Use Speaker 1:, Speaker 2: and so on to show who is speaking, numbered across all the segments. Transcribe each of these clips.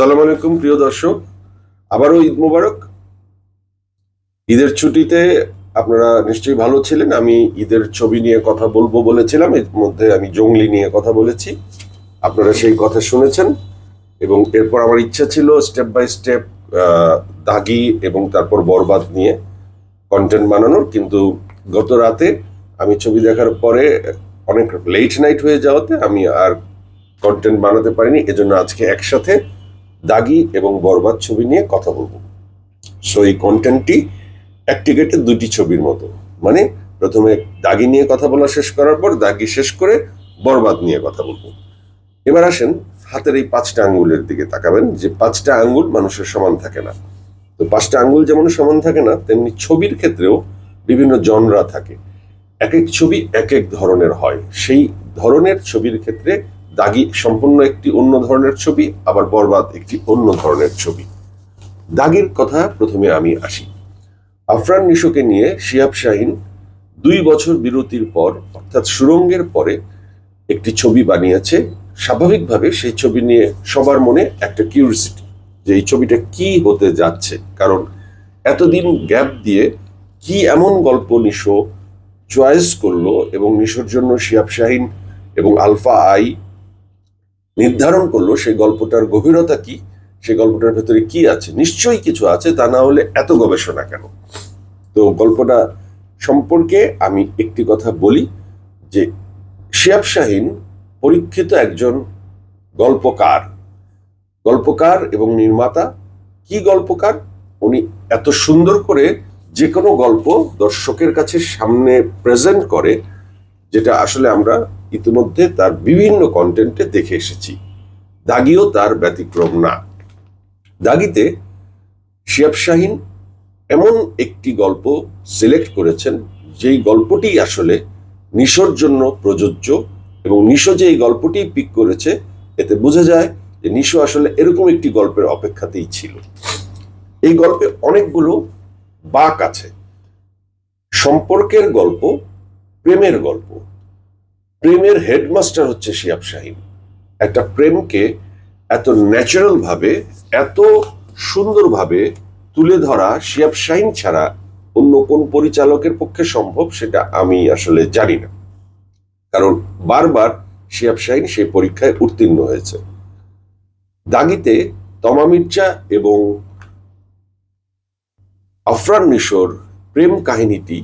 Speaker 1: আসসালামু আলাইকুম, প্রিয় দর্শক। আবারও ঈদ মোবারক। ঈদের ছুটিতে আপনারা নিশ্চয়ই ভালো ছিলেন। আমি ঈদের ছবি নিয়ে কথা বলব বলেছিলাম। এর মধ্যে আমি জঙ্গলি নিয়ে কথা বলেছি। আপনারা সেই কথা শুনেছেন। এবং এরপর আমার ইচ্ছা ছিল স্টেপ বাই স্টেপ দাগি এবং তারপর বরবাদ নিয়ে কন্টেন্ট বানানোর। কিন্তু গত রাতে আমি ছবি দেখার পরে অনেক লেট নাইট হয়ে যাওয়াতে আমি আর কন্টেন্ট বানাতে পারিনি। এজন্য আজকে একসাথে দাগি এবং বরবাদ ছবি নিয়ে কথা বলব। সো এই কন্টেন্টটি গেটে দুটি ছবির মতো। মানে প্রথমে দাগি নিয়ে কথা বলা শেষ করার পর দাগি শেষ করে বরবাদ নিয়ে কথা বলব। এবার আসেন হাতের এই পাঁচটা আঙ্গুলের দিকে তাকাবেন, যে পাঁচটা আঙ্গুল মানুষের সমান থাকে না। তো পাঁচটা আঙ্গুল যেমন সমান থাকে না, তেমনি ছবির ক্ষেত্রেও বিভিন্ন জনরা থাকে। এক এক ছবি এক এক ধরনের হয়। সেই ধরনের ছবির ক্ষেত্রে দাগি সম্পূর্ণ একটি অন্য ধরনের ছবি, আবার বরবাদ একটি অন্য ধরনের ছবি। দাগির কথা প্রথমে আমি আসি। আফরান নিশোকে নিয়ে শিহাব শাহিন দুই বছর বিরতির পর, অর্থাৎ সুরঙ্গের পরে, একটি ছবি বানিয়েছে। স্বাভাবিকভাবে সেই ছবি নিয়ে সবার মনে একটা কিউরিসিটি যে এই ছবিটা কি হতে যাচ্ছে? কারণ এতদিন গ্যাপ দিয়ে কি এমন গল্প নিশো চয়েস করল এবং নিশোর জন্য শিহাব শাহিন এবং আলফা আই নির্ধারণ করল সেই গল্পটার গভীরতা কি সেই গল্পটার ভেতরে কি আছে, নিশ্চয়ই কিছু আছে, তা না হলে এত গবেষণা কেন? তো গল্পটা সম্পর্কে আমি একটি কথা বলি যে শিয়াব শাহিন পরীক্ষিত একজন গল্পকার। গল্পকার এবং নির্মাতা কি গল্পকার? উনি এত সুন্দর করে যে কোনো গল্প দর্শকের কাছে সামনে প্রেজেন্ট করে, যেটা আসলে আমরা ইতিমধ্যে তার বিভিন্ন কন্টেন্টে দেখে এসেছি। দাগিও তার ব্যতিক্রম না। দাগিতে শিয়াব শাহিন এমন একটি গল্প সিলেক্ট করেছেন, যেই গল্পটি আসলে নিশোর জন্য প্রযোজ্য এবং নিশো যে এই গল্পটি পিক করেছে, এতে বোঝা যায় যে নিশো আসলে এরকম একটি গল্পের অপেক্ষাতেই ছিল। এই গল্পে অনেকগুলো বাক আছে। সম্পর্কের গল্প, প্রেমের গল্প। প্রেমের হেডমাস্টার হচ্ছে শিয়াব শাহিন। একটা প্রেমকে এত ন্যাচারাল ভাবে, এত সুন্দরভাবে তুলে ধরা শিয়াব শাহিন ছাড়া অন্য কোন পরিচালকের পক্ষে সম্ভব সেটা আমি আসলে জানি না। কারণ বারবার শিয়াব শাহিন সেই পরীক্ষায় উত্তীর্ণ হয়েছে। দাগিতে তমা মির্জা এবং আফরান নিশোর প্রেম কাহিনীটি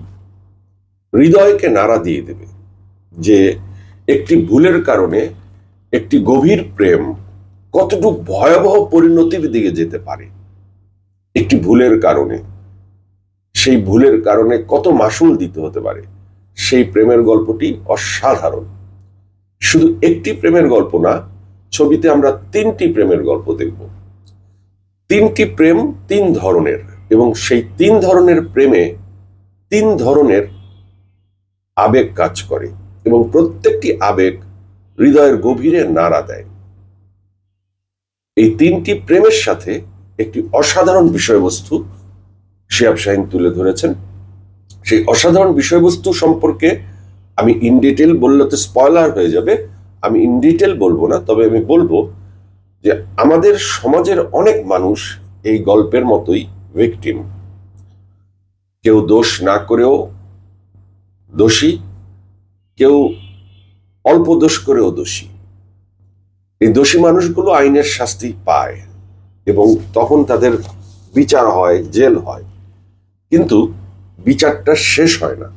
Speaker 1: হৃদয়কে নাড়া দিয়ে দেবে। যে একটি ভুলের কারণে একটি গভীর প্রেম কতটুকু ভয়াবহ পরিণতির দিকে যেতে পারে? একটি ভুলের কারণে। সেই ভুলের কারণে কত মাসুল দিতে হতে পারে? সেই প্রেমের গল্পটি অসাধারণ। শুধু একটি প্রেমের গল্প না, ছবিতে আমরা তিনটি প্রেমের গল্প দেখব। তিনটি প্রেম তিন ধরনের এবং সেই তিন ধরনের প্রেমে তিন ধরনের আবেগ কাজ করে। এবং প্রত্যেকটি আবেগ হৃদয়ের গভীরে নাড়া দেয়। এই তিনটি প্রেমের সাথে একটি অসাধারণ বিষয়বস্তু শিয়াব শাহিন তুলে ধরেছেন। সেই অসাধারণ বিষয়বস্তু সম্পর্কে আমি ইন ডিটেল বললে তো স্পয়লার হয়ে যাবে। আমি ইন ডিটেল বলব না, তবে আমি বলব যে আমাদের সমাজের অনেক মানুষ এই গল্পের মতোই ভিকটিম কেউ দোষ না করেও দোষী কেউ অল্প দোষ করেও দোষী। এই দোষী মানুষগুলো আইনের শাস্তি পায় এবং তখন তাদের বিচার হয়, জেল হয়। কিন্তু বিচারটা শেষ হয় না।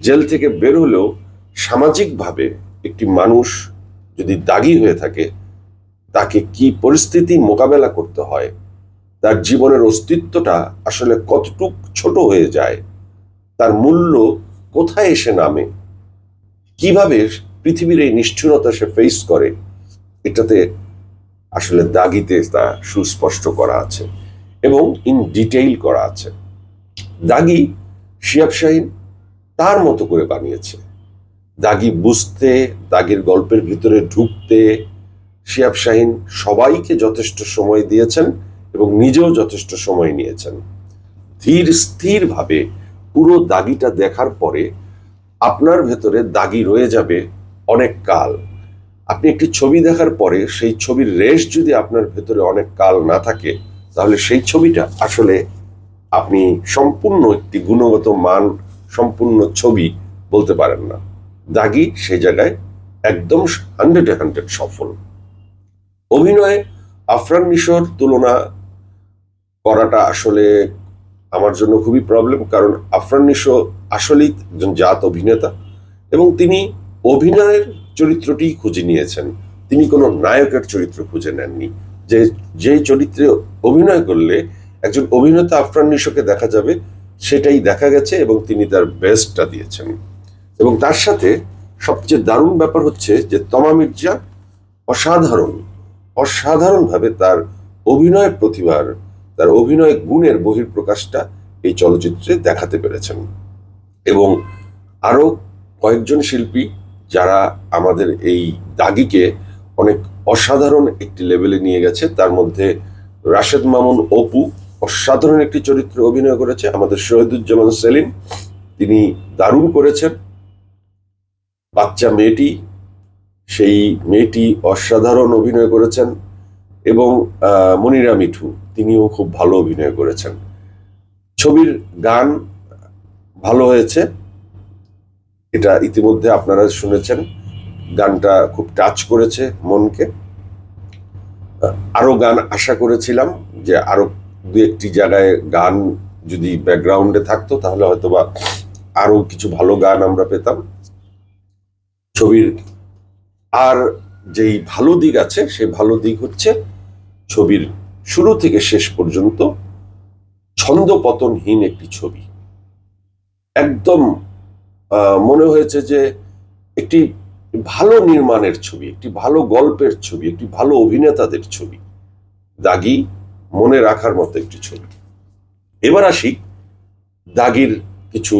Speaker 1: জেল থেকে বের হলেও সামাজিকভাবে একটি মানুষ যদি দাগি হয়ে থাকে, তাকে কি পরিস্থিতি মোকাবেলা করতে হয়, তার জীবনের অস্তিত্বটা আসলে কতটুক ছোট হয়ে যায়, তার মূল্য কোথায় এসে নামে কীভাবে পৃথিবীর এই নিষ্ঠুরতা সে ফেস করে, এটাতে আসলে দাগিতে তা সুস্পষ্ট করা আছে এবং ইন ডিটেইল করা আছে। দাগি শিয়াব শাহিন তার মতো করে বানিয়েছে। দাগি বুঝতে, দাগির গল্পের ভিতরে ঢুকতে শিয়াব শাহিন সবাইকে যথেষ্ট সময় দিয়েছেন এবং নিজেও যথেষ্ট সময় নিয়েছেন। ধীর স্থিরভাবে পুরো দাগিটা দেখার পরে আপনার ভেতরে দাগি রয়ে যাবে অনেক কাল। আপনি একটি ছবি দেখার পরে সেই ছবির রেশ যদি আপনার ভেতরে অনেক কাল না থাকে, তাহলে সেই ছবিটা আসলে আপনি সম্পূর্ণ একটি গুণগত মান, সম্পূর্ণ ছবি বলতে পারেন না। দাগি সেই জায়গায় একদম হান্ড্রেডে হান্ড্রেড সফল। অভিনয়ে আফরান নিশোর তুলনা করাটা আসলে আমার জন্য খুবই প্রবলেম কারণ আফরান নিশো আসলেই একজন জাত অভিনেতা এবং তিনি অভিনয়ের চরিত্রটি খুঁজে নিয়েছেন। তিনি কোনো নায়কের চরিত্র খুঁজে নেননি। যে যে চরিত্রে অভিনয় করলে একজন অভিনেতা আফরান নিশোকে দেখা যাবে, সেটাই দেখা গেছে এবং তিনি তার বেস্টটা দিয়েছেন। এবং তার সাথে সবচেয়ে দারুণ ব্যাপার হচ্ছে যে তমা মির্জা অসাধারণ, অসাধারণভাবে তার অভিনয় প্রতিভার, তার অভিনয় গুণের বহির্প্রকাশটা এই চলচ্চিত্রে দেখাতে পেরেছেন। এবং আরও কয়েকজন শিল্পী যারা আমাদের এই দাগিকে অনেক অসাধারণ একটি লেভেলে নিয়ে গেছে। তার মধ্যে রাশেদ মামুন অপু অসাধারণ একটি চরিত্রে অভিনয় করেছে। আমাদের শহীদুজ্জামান সেলিম, তিনি দারুণ করেছেন। বাচ্চা মেয়েটি, সেই মেয়েটি অসাধারণ অভিনয় করেছেন এবং মনিরা মিঠু, তিনিও খুব ভালো অভিনয় করেছেন। ছবির গান ভালো হয়েছে। এটা ইতিমধ্যে আপনারা শুনেছেন। গানটা খুব টাচ করেছে মনকে। আহ, আরও গান আশা করেছিলাম যে আরও দু একটি জায়গায় গান যদি ব্যাকগ্রাউন্ডে থাকতো তাহলে হয়তোবা আরও কিছু ভালো গান আমরা পেতাম। ছবির আর যেই ভালো দিক আছে সেই ভালো দিক হচ্ছে ছবির শুরু থেকে শেষ পর্যন্ত ছন্দপতনহীন একটি ছবি। একদম মনে হয়েছে যে একটি ভালো নির্মাণের ছবি, একটি ভালো গল্পের ছবি, একটি ভালো অভিনেতাদের ছবি, দাগি মনে রাখার মতো একটি ছবি। এবার আসি দাগির কিছু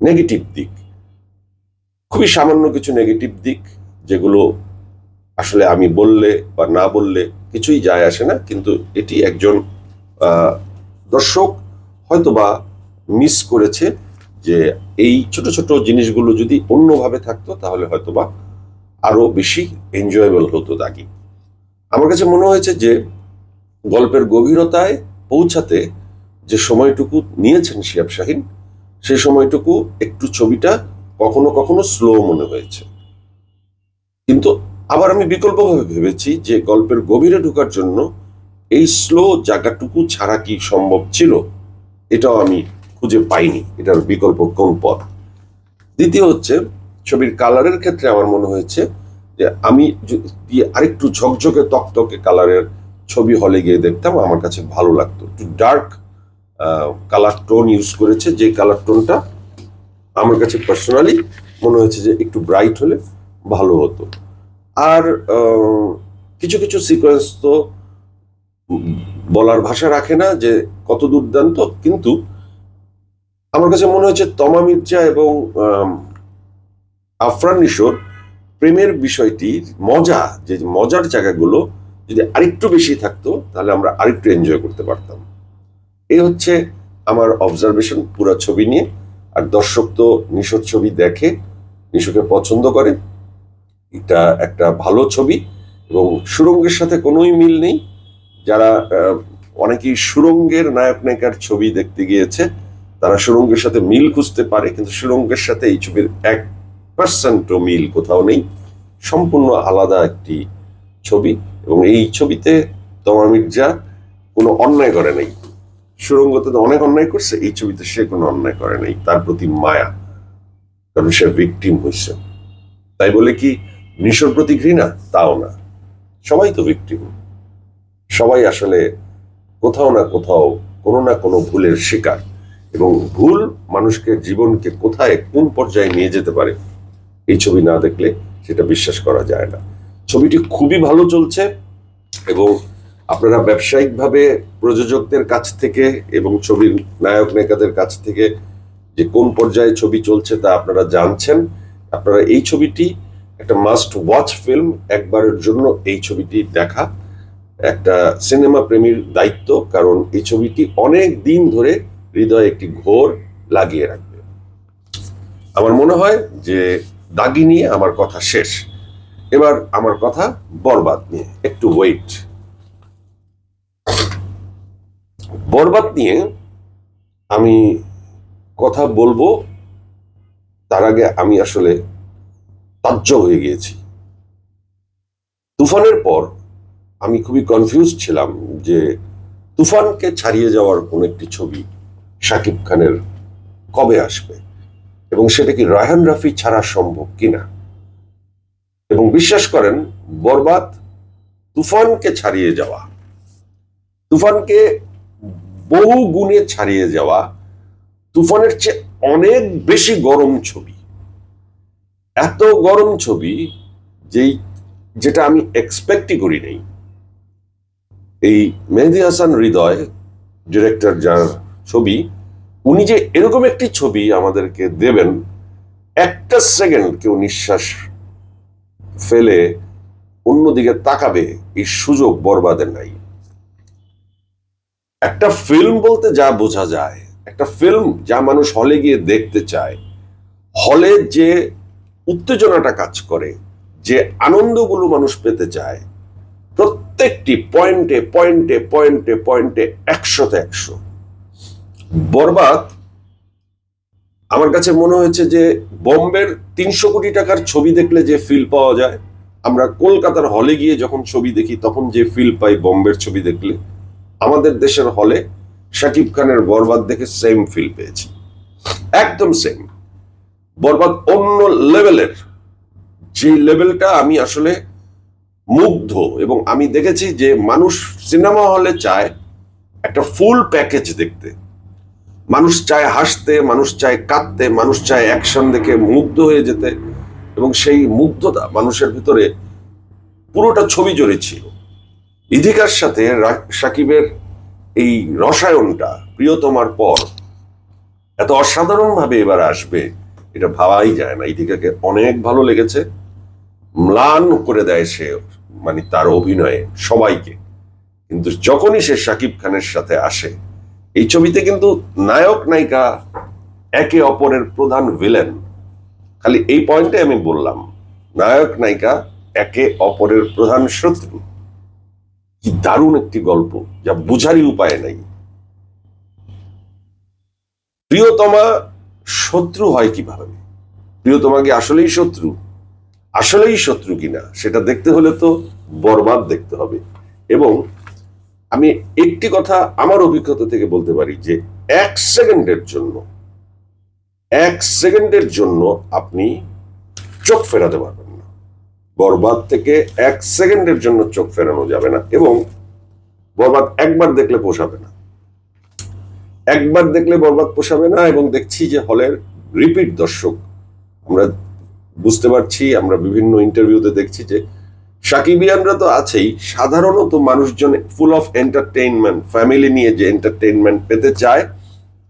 Speaker 1: নেগেটিভ দিক। খুবই সামান্য কিছু নেগেটিভ দিক, যেগুলো আসলে আমি বললে বা না বললে কিছুই যায় আসে না, কিন্তু এটি একজন দর্শক হয়তোবা মিস করেছে। যে এই ছোট ছোট জিনিসগুলো যদি অন্যভাবে থাকতো, তাহলে হয়তোবা আরও বেশি এনজয়েবল হতো দাগি। আমার কাছে মনে হয়েছে যে গল্পের গভীরতায় পৌঁছাতে যে সময়টুকু নিয়েছেন শিয়াব শাহিন সেই সময়টুকু একটু ছবিটা কখনো কখনো স্লো মনে হয়েছে। কিন্তু আবার আমি বিকল্পভাবে ভেবেছি যে গল্পের গভীরে ঢোকার জন্য এই স্লো জায়গাটুকু ছাড়া কি সম্ভব ছিল, এটাও আমি খুঁজে পাইনি। এটার বিকল্প কোন পথ? দ্বিতীয় হচ্ছে, ছবির কালারের ক্ষেত্রে আমার মনে হয়েছে যে আমি আরেকটু ঝকঝকে তকতকে কালারের ছবি হলে গিয়ে দেখতাম, আমার কাছে ভালো লাগতো। একটু ডার্ক কালার টোন ইউজ করেছে, যে কালার টোনটা আমার কাছে পার্সোনালি মনে হয়েছে যে একটু ব্রাইট হলে ভালো হতো। আর কিছু কিছু সিকোয়েন্স তো বলার ভাষা রাখে না যে কত দুর্দান্ত, কিন্তু আমার কাছে মনে হয়েছে তমা মির্জা এবং আফরান নিশোর প্রেমের বিষয়টির মজা, যে মজার জায়গাগুলো যদি আরেকটু বেশি থাকতো, তাহলে আমরা আরেকটু এনজয় করতে পারতাম। এই হচ্ছে আমার অবজারভেশন পুরো ছবি নিয়ে। আর দর্শক তো নিশোর ছবি দেখে, নিশোকে পছন্দ করে। এটা একটা ভালো ছবি এবং সুরঙ্গের সাথে কোনোই মিল নেই। যারা অনেকেই সুরঙ্গের নায়ক নায়িকার ছবি দেখতে গিয়েছে তারা সুরঙ্গের সাথে মিল খুঁজতে পারে, কিন্তু সুরঙ্গের সাথে এই ছবির এক পার্সেন্টও মিল কোথাও নেই। সম্পূর্ণ আলাদা একটি ছবি এবং এই ছবিতে তমা মির্জা কোনো অন্যায় করে নাই। সুরঙ্গতে তো অনেক অন্যায় করছে, এই ছবিতে সে কোনো অন্যায় করে নাই, তার প্রতি মায়া, কারণ সে ভিকটিম হয়েছে তাই বলে কি, নিশোর প্রতি ঘৃণা? তাও না। সবাই তো ভিকটিম সবাই আসলে কোথাও না কোথাও কোনো না কোনো ভুলের শিকার। এবং ভুল মানুষকে জীবনকে কোথায়, কোন পর্যায়ে নিয়ে যেতে পারে, এই ছবি না দেখলে সেটা বিশ্বাস করা যায় না। ছবিটি খুবই ভালো চলছে এবং আপনারা ব্যবসায়িকভাবে প্রযোজকদের কাছ থেকে এবং ছবির নায়ক নায়িকাদের কাছ থেকে যে কোন পর্যায়ে ছবি চলছে তা আপনারা জানছেন। আপনারা এই ছবিটি একটা মাস্ট ওয়াচ ফিল্ম একবারের জন্য এই ছবিটি দেখা। একটা সিনেমা প্রেমীর দায়িত্ব, কারণ এই ছবিটি অনেক দিন ধরে হৃদয়ে একটি ঘোর লাগিয়ে রাখবে। আমার মনে হয় যে দাগি নিয়ে আমার কথা শেষ। এবার আমার কথা বরবাদ নিয়ে, একটু ওয়েট বরবাদ নিয়ে আমি কথা বলব, তার আগে আমি আসলে তাজ্য হয়ে গিয়েছি। তুফানের পর আমি খুবই কনফিউজ ছিলাম যে তুফানকে ছাড়িয়ে যাওয়ার কোন একটি ছবি শাকিব খানের কবে আসবে? এবং সেটা কি রায়হান রাফি ছাড়া সম্ভব কিনা? এবং বিশ্বাস করেন, বরবাদ তুফানকে ছাড়িয়ে যাওয়া, তুফানকে বহু গুণে ছাড়িয়ে যাওয়া, তুফানের চেয়ে অনেক বেশি গরম ছবি। এত গরম ছবি যেই, যেটা আমি এক্সপেক্টই করি নাই। এই মেহেদি হাসান হৃদয় ডিরেক্টর যার ছবি উনি যে এরকম একটি ছবি আমাদেরকে দেবেন, একটা সেকেন্ড কেউ নিঃশ্বাস ফেলে অন্যদিকে তাকাবে, এই সুযোগ বরবাদের নাই। একটা ফিল্ম বলতে যা বোঝা যায়, একটা ফিল্ম যা মানুষ হলে গিয়ে দেখতে চায় হলে যে উত্তেজনাটা কাজ করে, যে আনন্দগুলো মানুষ পেতে চায়, প্রত্যেকটি পয়েন্টে পয়েন্টে পয়েন্টে পয়েন্টে একশোতে একশো। বরবাদ, আমার কাছে মনে হয়েছে যে বম্বের তিনশো কোটি টাকার ছবি দেখলে যে ফিল পাওয়া যায়, আমরা কলকাতার হলে গিয়ে যখন ছবি দেখি, তখন যে ফিল পাই বম্বের ছবি দেখলে, আমাদের দেশের হলে শাকিব খানের বরবাদ দেখে সেম ফিল পেয়েছি। একদম সেম বরবাদ অন্য লেভেলের যে লেভেলটা আমি আসলে মুগ্ধ এবং আমি দেখেছি যে মানুষ সিনেমা হলে চায় একটা ফুল প্যাকেজ দেখতে। মানুষ চায় হাসতে, মানুষ চায় কাঁদতে, মানুষ চায় অ্যাকশন দেখে মুগ্ধ হয়ে যেতে। এবং সেই মুগ্ধতা মানুষের ভিতরে পুরোটা ছবি জড়ে ছিল। ইধিকার সাথে সাকিবের এই রসায়নটা প্রিয়তমার পর এত অসাধারণভাবে এবার আসবে, এটা ভাবাই যায় না। ইধিকাকে অনেক ভালো লেগেছে। ম্লান করে দেয় সে মানে তার অভিনয়ে সবাইকে। কিন্তু যখনই সে শাকিব খানের সাথে আসে এই ছবিতে কিন্তু নায়ক নায়িকা একে অপরের প্রধান ভিলেন খালি এই পয়েন্টে আমি বললাম, নায়ক নায়িকা একে অপরের প্রধান শত্রু। কি দারুণ একটি গল্প, যা বুঝারই উপায় নাই। প্রিয়তমা শত্রু হয় কীভাবে? প্রিয়তমা কি আসলেই শত্রু? আসলেই শত্রু কিনা, সেটা দেখতে হলে তো বরবাদ দেখতে হবে। এবং আমি একটি কথা আমার অভিজ্ঞতা থেকে বলতে পারি যে এক সেকেন্ডের জন্য, এক সেকেন্ডের জন্য আপনি চোখ ফেরাতে পারবেন না। বরবাদ থেকে এক সেকেন্ডের জন্য চোখ ফেরানো যাবে না এবং বরবাদ একবার দেখলে পোষাবে না। একবার দেখলে বরবাদ পোষাবে না এবং দেখছি যে হলের রিপিট দর্শক, আমরা বুঝতে পারছি, আমরা বিভিন্ন ইন্টারভিউতে দেখছি যে সাকিবিয়ানরা তো আছেই। সাধারণত মানুষজন ফুল অফ এন্টারটেইনমেন্ট ফ্যামিলি নিয়ে যে এন্টারটেইনমেন্ট পেতে চায়,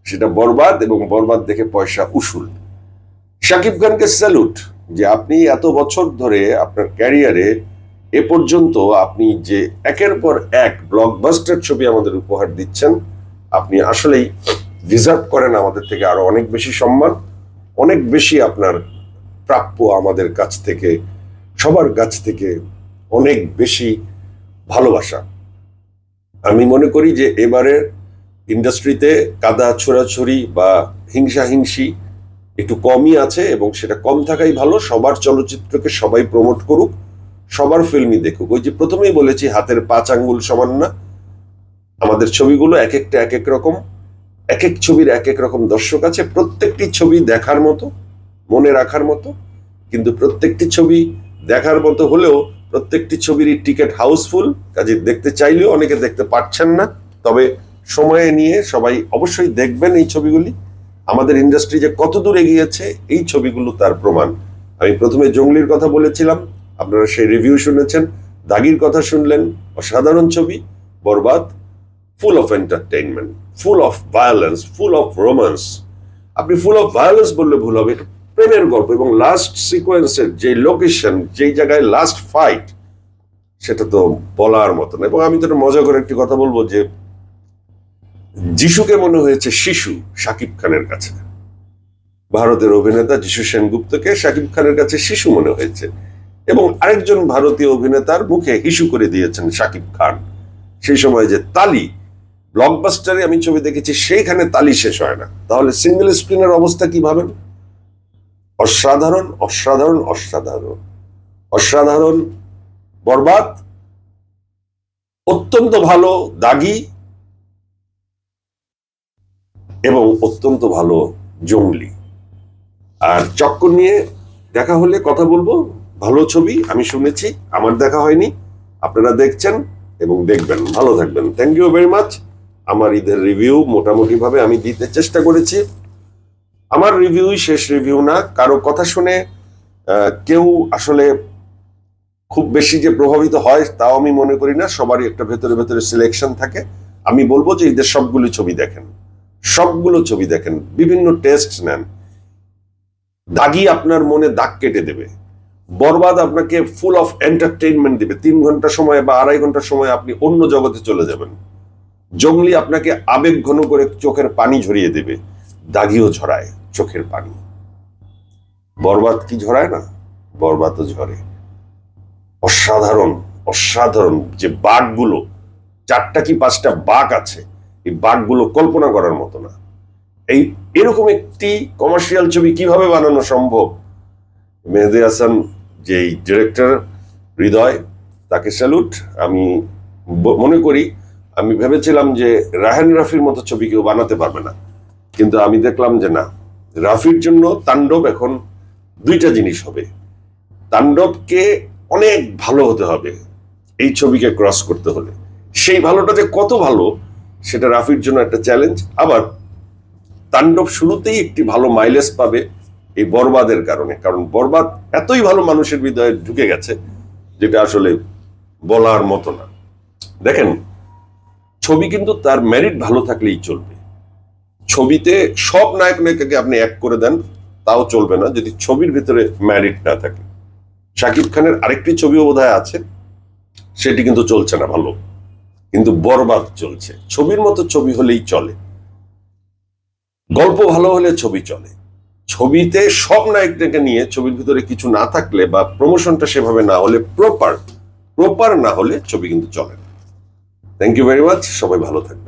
Speaker 1: সেটা বরবাদ এবং বরবাদ দেখে পয়সা উসুল। শাকিব খানকে স্যালুট যে আপনি এত বছর ধরে আপনার ক্যারিয়ারে এ পর্যন্ত আপনি যে একের পর এক ব্লকবাস্টার ছবি আমাদের উপহার দিচ্ছেন, আপনি আসলেই ডিজার্ভ করেন আমাদের থেকে আরও অনেক বেশি সম্মান, অনেক বেশি আপনার প্রাপ্য আমাদের কাছ থেকে, সবার কাছ থেকে অনেক বেশি ভালোবাসা। আমি মনে করি যে এবারের ইন্ডাস্ট্রিতে কাদা ছোড়াছড়ি বা হিংসাহিংসি একটু কমই আছে এবং সেটা কম থাকাই ভালো। সবার চলচ্চিত্রকে সবাই প্রমোট করুক, সবার ফিল্মই দেখুক। ওই যে প্রথমেই বলেছি, হাতের পাঁচ আঙ্গুল সমান না। আমাদের ছবিগুলো এক একটা এক এক রকম এক এক ছবির এক এক রকম দর্শক আছে। প্রত্যেকটি ছবি দেখার মতো, মনে রাখার মতো, কিন্তু প্রত্যেকটি ছবি দেখার মতো হলেও প্রত্যেকটি ছবিরই টিকিট হাউসফুল, কাজে দেখতে চাইলেও অনেকে দেখতে পাচ্ছেন না। তবে সময়ে নিয়ে সবাই অবশ্যই দেখবেন এই ছবিগুলি। আমাদের ইন্ডাস্ট্রি যে কত দূর এগিয়েছে, এই ছবিগুলো তার প্রমাণ। আমি প্রথমে জঙ্গলির কথা বলেছিলাম, আপনারা সেই রিভিউ শুনেছেন। দাগির কথা শুনলেন, অসাধারণ ছবি, Borbaad full of entertainment full of violence full of romance আপনি ফুল অফ ভায়োলেন্স বললে ভুল হবে। প্রেমের গল্প এবং লাস্ট সিকোয়েন্সের যে লোকেশন যেই জায়গায় লাস্ট ফাইট সেটা তো বলার মতন। এবং আমি তো মজা করে একটি কথা বলব যে, যিশুকে মনে হয়েছে শিশু শাকিব খানের কাছে। ভারতের অভিনেতা যিশু সেনগুপ্তকে শাকিব খানের কাছে শিশু মনে হয়েছে। এবং আরেকজন ভারতীয় অভিনেতার মুখে হিসু করে দিয়েছেন শাকিব খান। সেই সময় যে তালি ব্লকবাস্টারে আমি ছবি দেখেছি, সেইখানে তালি শেষ হয় না। তাহলে সিঙ্গেল স্ক্রিনের অবস্থা কি ভাবেন? অসাধারণ অসাধারণ অসাধারণ। অসাধারণ, বরবাদ, অত্যন্ত ভালো, দাগি এবং অত্যন্ত ভালো জঙ্গলি। আর চক্কর নিয়ে দেখা হলে কথা বলব। ভালো ছবি, আমি শুনেছি, আমার দেখা হয়নি। আপনারা দেখছেন এবং দেখবেন। ভালো থাকবেন। থ্যাংক ইউ ভেরি মাচ আমার ঈদের রিভিউ মোটামুটি ভাবে আমি দিতে চেষ্টা করেছি। আমার রিভিউই শেষ রিভিউ না। কারও কথা শুনে কেউ আসলে খুব বেশি যে প্রভাবিত হয় তাও আমি মনে করি না। সবারই একটা ভেতরে ভেতরে সিলেকশন থাকে। আমি বলব যে এদের সবগুলো ছবি দেখেন। সবগুলো ছবি দেখেন। বিভিন্ন টেস্ট নেন। দাগি আপনার মনে দাগ কেটে দেবে। বরবাদ আপনাকে ফুল অফ এন্টারটেইনমেন্ট দিবে। তিন ঘণ্টা সময় বা আড়াই ঘণ্টা সময় আপনি অন্য জগতে চলে যাবেন। জঙ্গলি আপনাকে আবেগ ঘন করে চোখের পানি ঝরিয়ে দেবে। দাগিও ঝরায় চোখের পানি। বরবাদ কি ঝরায় না? বরবাদও ঝরে। অসাধারণ অসাধারণ যে বাঘগুলো, চারটা কি পাঁচটা বাঘ আছে, এই বাঘগুলো কল্পনা করার মতো না। এই এরকম একটি কমার্শিয়াল ছবি কীভাবে বানানো সম্ভব? মেহেদি হাসান যে ডিরেক্টর হৃদয়, তাকে স্যালুট আমি মনে করি, আমি ভেবেছিলাম যে রাহেন রাফির মতো ছবি কেউ বানাতে পারবে না। কিন্তু আমি দেখলাম যে না, রাফির জন্য তাণ্ডব এখন দুইটা জিনিস হবে। তাণ্ডবকে অনেক ভালো হতে হবে এই ছবিকে ক্রস করতে হলে। সেই ভালোটা যে কত ভালো, সেটা রাফির জন্য একটা চ্যালেঞ্জ আবার তাণ্ডব শুরুতেই একটি ভালো মাইলেজ পাবে এই বরবাদের কারণে। কারণ বরবাদ এতই ভালো মানুষের হৃদয়ে ঢুকে গেছে, যেটা আসলে বলার মতো না। দেখেন, ছবি কিন্তু তার মেরিট ভালো থাকলেই চলবে। ছবিতে সব নায়ক নায়িকাকে আপনি এক করে দেন, তাও চলবে না, যদি ছবির ভিতরে ম্যারিট না থাকে। শাকিব খানের আরেকটি ছবিও বোধহয় আছে, সেটি কিন্তু চলছে না ভালো, কিন্তু বরবাদ চলছে। ছবির মতো ছবি হলেই চলে। গল্প ভালো হলে ছবি চলে। ছবিতে সব নায়কটাকে নিয়ে ছবির ভিতরে কিছু না থাকলে বা প্রমোশনটা সেভাবে না হলে প্রপার প্রপার না হলে ছবি কিন্তু চলে না। থ্যাংক ইউ ভেরি মাচ সবাই ভালো থাকবে